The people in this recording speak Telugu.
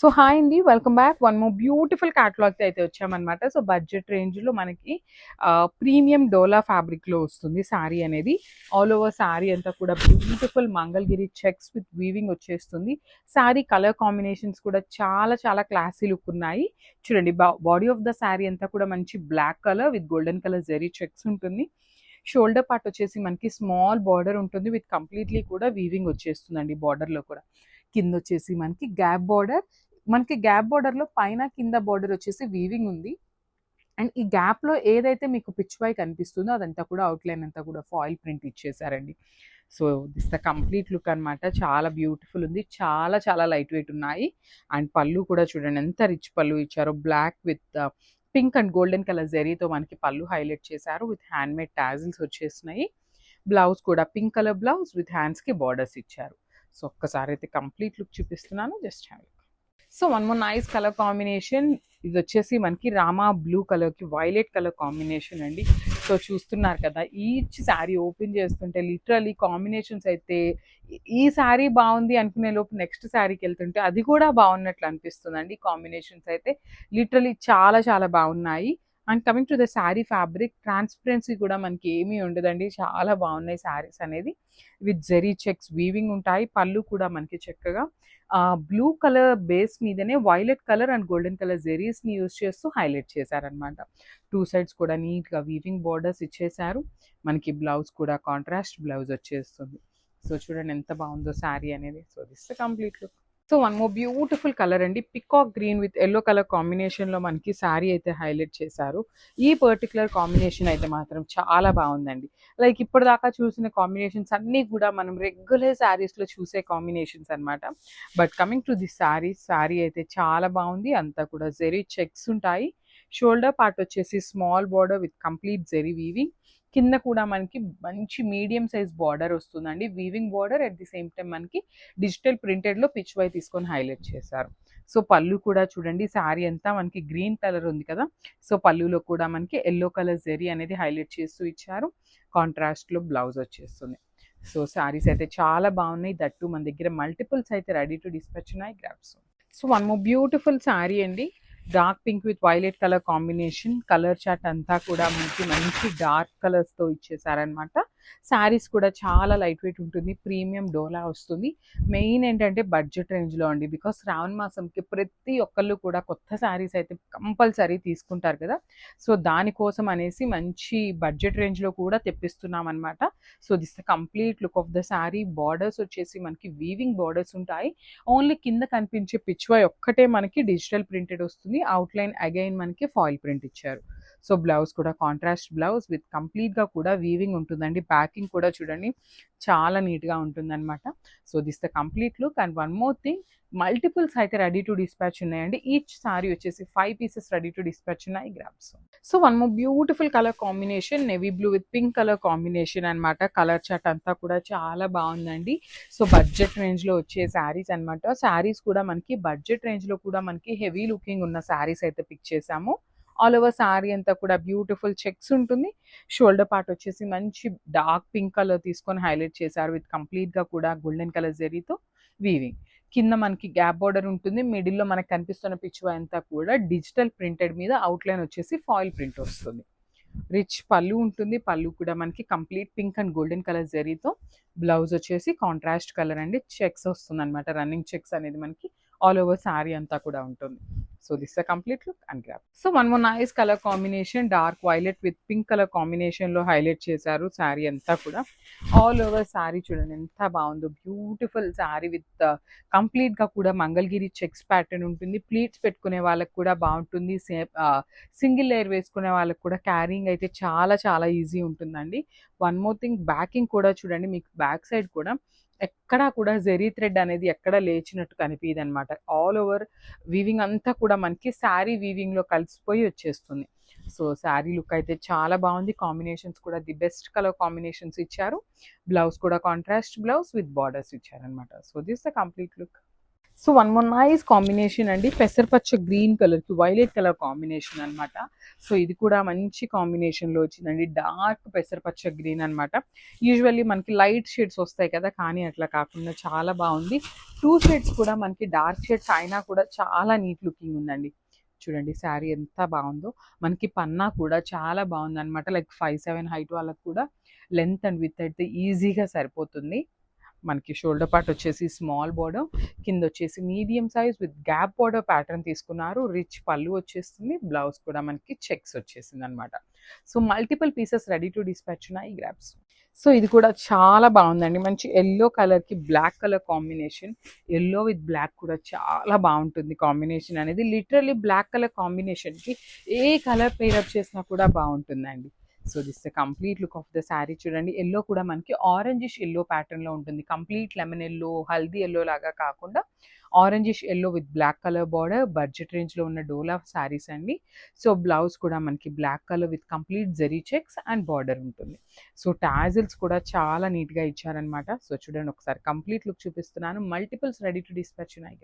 సో హాయ్ అండి welcome back. One more beautiful క్యాటలాగ్తో అయితే వచ్చామన్నమాట. సో బడ్జెట్ రేంజ్లో మనకి ప్రీమియం డోలా ఫ్యాబ్రిక్లో వస్తుంది శారీ అనేది. ఆల్ ఓవర్ శారీ అంతా కూడా beautiful Mangalagiri checks with weaving వచ్చేస్తుంది. శారీ కలర్ కాంబినేషన్స్ కూడా చాలా చాలా క్లాసీ లుక్ ఉన్నాయి. చూడండి బాడీ ఆఫ్ ద శారీ అంతా కూడా మంచి black colour with golden colour zari checks ఉంటుంది. షోల్డర్ పార్ట్ వచ్చేసి మనకి స్మాల్ బార్డర్ ఉంటుంది విత్ కంప్లీట్లీ కూడా వీవింగ్ వచ్చేస్తుందండి బార్డర్లో కూడా. కింద వచ్చేసి మనకి గ్యాప్ బార్డర్ మనకి గ్యాప్ బార్డర్లో పైన కింద బార్డర్ వచ్చేసి వీవింగ్ ఉంది. అండ్ ఈ గ్యాప్లో ఏదైతే మీకు పిచ్ వై కనిపిస్తుందో అదంతా కూడా అవుట్లైన్ అంతా కూడా foil print ఇచ్చేసారండి so this the complete look అనమాట చాలా బ్యూటిఫుల్ ఉంది. చాలా చాలా లైట్ వెయిట్ ఉన్నాయి. అండ్ పళ్ళు కూడా చూడండి ఎంత రిచ్ పళ్ళు ఇచ్చారో. Black with pink and golden colour జెరీతో మనకి పళ్ళు హైలైట్ చేశారు. విత్ హ్యాండ్ మేడ్ టాజిల్స్ వచ్చేసినాయి. బ్లౌజ్ కూడా పింక్ కలర్ బ్లౌజ్ విత్ హ్యాండ్స్కి బార్డర్స్ ఇచ్చారు. సో ఒక్కసారి అయితే కంప్లీట్ లుక్ చూపిస్తున్నాను. Just have so one more nice colour combination. ఇది వచ్చేసి మనకి రామా బ్లూ కలర్కి వైలెట్ కలర్ కాంబినేషన్ అండి. సో చూస్తున్నారు కదా ఈచ్ శారీ ఓపెన్ చేస్తుంటే లిటరలీ కాంబినేషన్స్ అయితే ఈ శారీ బాగుంది అనుకునే లోపు నెక్స్ట్ శారీకి వెళ్తుంటే అది కూడా బాగున్నట్లు అనిపిస్తుందండి. కాంబినేషన్స్ అయితే లిటరలీ చాలా చాలా బాగున్నాయి. And coming to the sari fabric transparency కూడా మనకి ఏమీ ఉండదండి. చాలా బాగున్నాయి శారీస్ అనేది. విత్ జెరీ చెక్స్ వీవింగ్ ఉంటాయి. పళ్ళు కూడా మనకి చక్కగా. బ్లూ కలర్ బేస్ మీదనే violet colour and golden colour జెరీస్ని use చేస్తూ హైలైట్ చేశారనమాట టూ సైడ్స్ కూడా నీట్గా వీవింగ్ బార్డర్స్ ఇచ్చేశారు. మనకి బ్లౌజ్ కూడా కాంట్రాస్ట్ బ్లౌజ్ వచ్చేస్తుంది. సో చూడండి ఎంత బాగుందో శారీ అనేది. So this complete look. So one more beautiful colour అండి. Peacock green with yellow colour కాంబినేషన్లో మనకి శారీ అయితే హైలైట్ చేశారు. ఈ పర్టికులర్ కాంబినేషన్ అయితే మాత్రం చాలా బాగుందండి. లైక్ ఇప్పటిదాకా చూసిన కాంబినేషన్స్ అన్నీ కూడా మనం రెగ్యులర్ శారీస్లో చూసే కాంబినేషన్స్ అనమాట but coming to the sari sari అయితే చాలా బాగుంది. అంతా కూడా జెరీ చెక్స్ ఉంటాయి. షోల్డర్ పార్ట్ వచ్చేసి small border with complete zari weaving కింద కూడా మనకి మంచి మీడియం సైజ్ బార్డర్ వస్తుందండి. Weaving border at the same time మనకి డిజిటల్ ప్రింటెడ్లో పిచ్ వై తీసుకొని హైలైట్ చేశారు. సో పళ్ళు కూడా చూడండి శారీ అంతా మనకి గ్రీన్ కలర్ ఉంది కదా. సో పళ్ళులో కూడా మనకి ఎల్లో కలర్ జెరీ అనేది హైలైట్ చేస్తూ ఇచ్చారు. కాంట్రాస్ట్లో బ్లౌజ్ వచ్చేస్తుంది. సో శారీస్ అయితే చాలా బాగున్నాయి. దట్టు మన దగ్గర మల్టిపుల్స్ అయితే రెడీ టు డిస్పాచ్ ఉన్నాయి. Grabs so one more beautiful sari అండి. Dark pink with violet colour combination colour chart అంతా కూడా మనకి మంచి డార్క్ కలర్స్తో ఇచ్చేసారనమాట శారీస్ కూడా చాలా లైట్ వెయిట్ ఉంటుంది ప్రీమియం డోలా వస్తుంది. మెయిన్ ఏంటంటే బడ్జెట్ రేంజ్లో అండి బికాస్ శ్రావణ మాసంకి ప్రతి ఒక్కళ్ళు కూడా కొత్త శారీస్ అయితే కంపల్సరీ తీసుకుంటారు కదా. సో దానికోసం అనేసి మంచి బడ్జెట్ రేంజ్లో కూడా తెప్పిస్తున్నాం అనమాట so this the complete look of the sari borders వచ్చేసి మనకి వీవింగ్ బార్డర్స్ ఉంటాయి. ఓన్లీ కింద కనిపించే పిచ్వై ఒక్కటే మనకి డిజిటల్ ప్రింటెడ్ వస్తుంది. అవుట్లైన్ అగైన్ మనకి ఫాయిల్ ప్రింట్ ఇచ్చారు. సో బ్లౌజ్ కూడా కాంట్రాస్ట్ బ్లౌజ్ విత్ కంప్లీట్గా కూడా వీవింగ్ ఉంటుందండి. ప్యాకింగ్ కూడా చూడండి చాలా నీట్గా ఉంటుందన్నమాట. So this the complete look and one more thing multiples అయితే రెడీ టు డిస్పాచ్ ఉన్నాయండి. ఈచ్ సారీ వచ్చేసి five pieces ready to dispatch ఉన్నాయి grabs so one more beautiful colour combination navy blue with pink colour combination అనమాట కలర్ చాట్ అంతా కూడా చాలా బాగుందండి. సో బడ్జెట్ రేంజ్లో వచ్చే శారీస్ అనమాట శారీస్ కూడా మనకి బడ్జెట్ రేంజ్లో కూడా మనకి హెవీ లుకింగ్ ఉన్న శారీస్ అయితే పిక్ చేసాము. ఆల్ ఓవర్ శారీ అంతా కూడా బ్యూటిఫుల్ చెక్స్ ఉంటుంది. షోల్డర్ పార్ట్ వచ్చేసి మంచి డార్క్ పింక్ కలర్ తీసుకొని హైలైట్ చేశారు విత్ కంప్లీట్గా కూడా గోల్డెన్ కలర్ జెరీతో వీవింగ్. కింద మనకి గ్యాప్ బార్డర్ ఉంటుంది. మిడిల్లో మనకు కనిపిస్తున్న పిచ్చు అంతా కూడా డిజిటల్ ప్రింటెడ్ మీద అవుట్లైన్ వచ్చేసి ఫాయిల్ ప్రింట్ వస్తుంది. రిచ్ పళ్ళు ఉంటుంది. పళ్ళు కూడా మనకి complete pink and golden colour జరీతో బ్లౌజ్ వచ్చేసి కాంట్రాస్ట్ కలర్ అండి. చెక్స్ వస్తుంది అనమాట రన్నింగ్ చెక్స్ అనేది మనకి ఆల్ ఓవర్ శారీ అంతా కూడా ఉంటుంది. So this the complete look and grab so one more nice colour combination dark violet with pink colour కాంబినేషన్లో హైలైట్ చేశారు శారీ అంతా కూడా. ఆల్ ఓవర్ శారీ చూడండి ఎంత బాగుందో. బ్యూటిఫుల్ శారీ విత్ కంప్లీట్గా కూడా మంగళగిరి చెక్స్ ప్యాటర్న్ ఉంటుంది. ప్లీట్స్ పెట్టుకునే వాళ్ళకి కూడా బాగుంటుంది. సింగిల్ లేయర్ వేసుకునే వాళ్ళకి కూడా క్యారింగ్ అయితే చాలా చాలా ఈజీ ఉంటుందండి. వన్ మోర్ థింగ్ బ్యాకింగ్ కూడా చూడండి. మీకు బ్యాక్ సైడ్ కూడా ఎక్కడా కూడా జెరీ థ్రెడ్ అనేది ఎక్కడ లేచినట్టు కనిపించదు అనమాట ఆల్ ఓవర్ వీవింగ్ అంతా కూడా మనకి శారీ వీవింగ్లో కలిసిపోయి వచ్చేస్తుంది. సో శారీ లుక్ అయితే చాలా బాగుంది. కాంబినేషన్స్ కూడా ది బెస్ట్ కలర్ కాంబినేషన్స్ ఇచ్చారు. బ్లౌజ్ కూడా కాంట్రాస్ట్ బ్లౌజ్ విత్ బార్డర్స్ ఇచ్చారనమాట so this the complete look. So one one nice combination అండి. పెసరపచ్చ గ్రీన్ కలర్కి వైలెట్ కలర్ కాంబినేషన్ అన్నమాట. సో ఇది కూడా మంచి కాంబినేషన్లో వచ్చిందండి. డార్క్ పెసరపచ్చ గ్రీన్ అన్నమాట. యూజువల్లీ మనకి లైట్ షేడ్స్ వస్తాయి కదా కానీ అట్లా కాకుండా చాలా బాగుంది. టూ షేడ్స్ కూడా మనకి డార్క్ షేడ్స్ అయినా కూడా చాలా నీట్ లుకింగ్ ఉందండి. చూడండి శారీ ఎంత బాగుందో. మనకి పన్నా కూడా చాలా బాగుంది అనమాట లైక్ ఫైవ్ సెవెన్ హైట్ వాళ్ళకి కూడా లెంత్ అండ్ విత్ అయితే ఈజీగా సరిపోతుంది. మనకి షోల్డర్ పార్ట్ వచ్చేసి స్మాల్ బార్డర్ కింద వచ్చేసి medium size with gap border pattern తీసుకున్నారు. రిచ్ పళ్ళు వచ్చేస్తుంది. బ్లౌజ్ కూడా మనకి చెక్స్ వచ్చేసింది అనమాట so multiple pieces ready to dispatch ఉన్నాయి గ్రాప్స్ సో ఇది కూడా చాలా బాగుందండి. మంచి ఎల్లో కలర్కి black colour combination yellow with black కూడా చాలా బాగుంటుంది కాంబినేషన్ అనేది. లిటరలీ బ్లాక్ కలర్ కాంబినేషన్కి ఏ కలర్ పేరప్ చేసినా కూడా బాగుంటుందండి. So this the complete look of the sari చూడండి. ఎల్లో కూడా మనకి ఆరెంజిష్ ఎల్లో ప్యాటర్న్లో ఉంటుంది. కంప్లీట్ లెమన్ ఎల్లో హల్దీ ఎల్లో లాగా కాకుండా orangish yellow with black colour border budget రేంజ్లో ఉన్న డోలా శారీస్ అండి. సో బ్లౌజ్ కూడా మనకి black colour with complete zari checks and border ఉంటుంది. సో టాజిల్స్ కూడా చాలా నీట్గా ఇచ్చారనమాట సో చూడండి ఒకసారి కంప్లీట్ లుక్ చూపిస్తున్నాను. మల్టిపుల్స్ రెడీ టు డిస్పాచ్ ఉన్నాయి